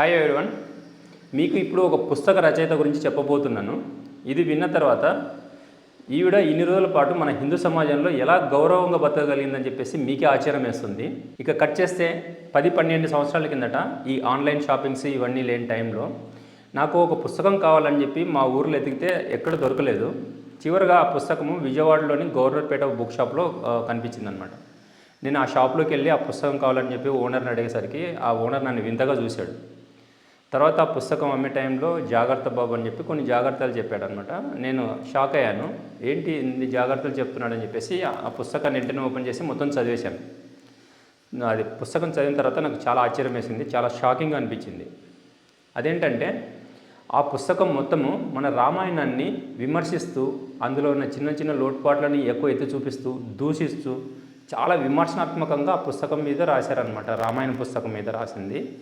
Hi everyone మీకు ఇప్పుడు ఒక పుస్తక రచయిత గురించి చెప్పబోతున్నాను. ఇది విన్న తర్వాత ఈవిడ ఇన్ని రోజుల పాటు మన హిందూ సమాజంలో ఎలా గౌరవంగా బతకగలిగిందని చెప్పేసి మీకే ఆశ్చర్యం వేస్తుంది. ఇక కట్ చేస్తే పది పన్నెండు సంవత్సరాల కిందట ఈ ఆన్లైన్ షాపింగ్స్ ఇవన్నీ లేని టైంలో నాకు ఒక పుస్తకం కావాలని చెప్పి మా ఊర్లో ఎతికితే ఎక్కడ దొరకలేదు. చివరిగా ఆ పుస్తకము విజయవాడలోని గవర్నర్పేట బుక్ షాప్లో కనిపించిందనమాట నేను ఆ షాప్లోకి వెళ్ళి ఆ పుస్తకం కావాలని చెప్పి ఓనర్ని అడిగేసరికి ఆ ఓనర్ నన్ను వింతగా చూశాడు. తర్వాత ఆ పుస్తకం అమ్మే టైంలో జాగ్రత్త బాబు అని చెప్పి కొన్ని జాగ్రత్తలు చెప్పాడు అనమాట నేను షాక్ అయ్యాను. ఏంటి ఇన్ని జాగ్రత్తలు చెప్తున్నాడని చెప్పేసి ఆ పుస్తకాన్ని వెంటనే ఓపెన్ చేసి మొత్తం చదివేశాను. అది పుస్తకం చదివిన తర్వాత నాకు చాలా ఆశ్చర్యం వేసింది చాలా షాకింగ్ అనిపించింది. అదేంటంటే ఆ పుస్తకం మొత్తము మన రామాయణాన్ని విమర్శిస్తూ అందులో ఉన్న చిన్న చిన్న లోటుపాట్లని ఎక్కువ ఎత్తి చూపిస్తూ దూషిస్తూ చాలా విమర్శనాత్మకంగా ఆ పుస్తకం మీద రాశారనమాట రామాయణ పుస్తకం మీద రాసింది.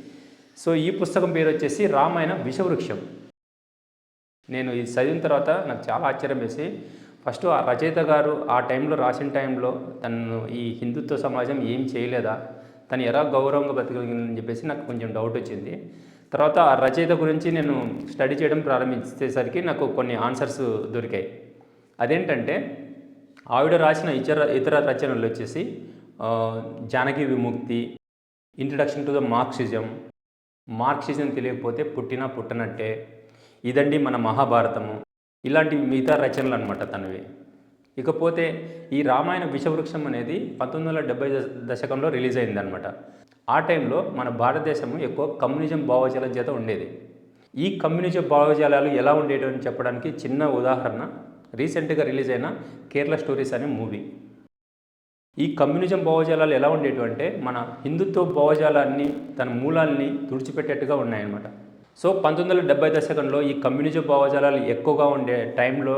సో ఈ పుస్తకం పేరు వచ్చేసి రామాయణ విషవృక్షం. నేను ఇది చదివిన తర్వాత నాకు చాలా ఆశ్చర్యం వేసి ఫస్ట్ ఆ రచయిత గారు ఆ టైంలో రాసిన టైంలో తను ఈ హిందుత్వ సమాజం ఏం చేయలేదా తను ఎలా గౌరవంగా బతకగలిగిందని చెప్పేసి నాకు కొంచెం డౌట్ వచ్చింది. తర్వాత ఆ రచయిత గురించి నేను స్టడీ చేయడం ప్రారంభించేసరికి నాకు కొన్ని ఆన్సర్స్ దొరికాయి. అదేంటంటే ఆవిడ రాసిన ఇతర ఇతర రచనలు వచ్చేసి Janaki Vimukti introduction to the Marxism Marxism తెలియకపోతే పుట్టినా పుట్టనట్టే. ఇదండి మన మహాభారతము. ఇలాంటి మిగతా రచనలు అనమాట తనవి. ఇకపోతే ఈ రామాయణ విషవృక్షం అనేది పంతొమ్మిది వందల డెబ్బై దశకంలో రిలీజ్ అయిందనమాట ఆ టైంలో మన భారతదేశం ఎక్కువ కమ్యూనిజం భావజాలం చేత ఉండేది. ఈ కమ్యూనిజం భావజాలాలు ఎలా ఉండేటని చెప్పడానికి చిన్న ఉదాహరణ రీసెంట్గా రిలీజ్ అయిన కేరళ స్టోరీస్ అనే మూవీ. ఈ కమ్యూనిజం భావజాలాలు ఎలా ఉండేటివి అంటే మన హిందుత్వ భావజాలాన్ని తన మూలాల్ని తుడిచిపెట్టేట్టుగా ఉన్నాయన్నమాట. సో పంతొమ్మిది వందల డెబ్బై దశకంలో ఈ కమ్యూనిజం భావజాలాలు ఎక్కువగా ఉండే టైంలో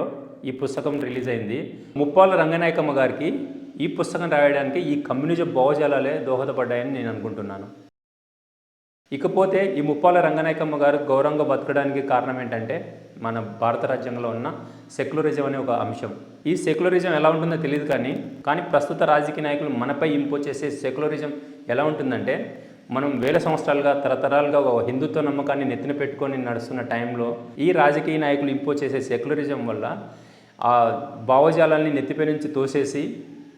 ఈ పుస్తకం రిలీజ్ అయింది. ముప్పాల రంగనాయకమ్మ గారికి ఈ పుస్తకం రాయడానికి ఈ కమ్యూనిజం భావజాలాలే దోహదపడ్డాయని నేను అనుకుంటున్నాను. ఇకపోతే ఈ ముప్పాల రంగనాయకమ్మ గారు గౌరవంగా బతకడానికి కారణం ఏంటంటే మన భారత రాజ్యాంగంలో ఉన్న సెక్యులరిజం అనే ఒక అంశం. ఈ సెక్యులరిజం ఎలా ఉంటుందో తెలియదు కానీ కానీ ప్రస్తుత రాజకీయ నాయకులు మనపై ఇంపోజ్ చేసే సెక్యులరిజం ఎలా ఉంటుందంటే మనం వేల సంవత్సరాలుగా తరతరాలుగా ఒక హిందుత్వ నమ్మకాన్ని నెత్తిన పెట్టుకొని నడుస్తున్న టైంలో ఈ రాజకీయ నాయకులు ఇంపోజ్ చేసే సెక్యులరిజం వల్ల ఆ భావజాలాన్ని నెత్తిపై నుంచి తోసేసి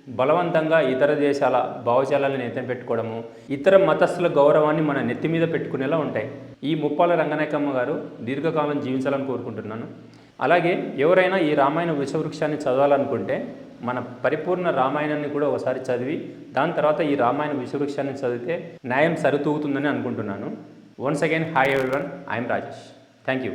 బలవంతంగా ఇతర దేశాల భావజాలను నెత్తిన పెట్టుకోవడము ఇతర మతస్థుల గౌరవాన్ని మన నెత్తి మీద పెట్టుకునేలా ఉంటాయి. ఈ ముప్పాల రంగనాయకమ్మ గారు దీర్ఘకాలం జీవించాలని కోరుకుంటున్నాను. అలాగే ఎవరైనా ఈ రామాయణ విషవృక్షాన్ని చదవాలనుకుంటే మన పరిపూర్ణ రామాయణాన్ని కూడా ఒకసారి చదివి దాని తర్వాత ఈ రామాయణ విషవృక్షాన్ని చదివితే న్యాయం సరితూగుతుందని అనుకుంటున్నాను. Once again hi everyone I'm Rajesh thank you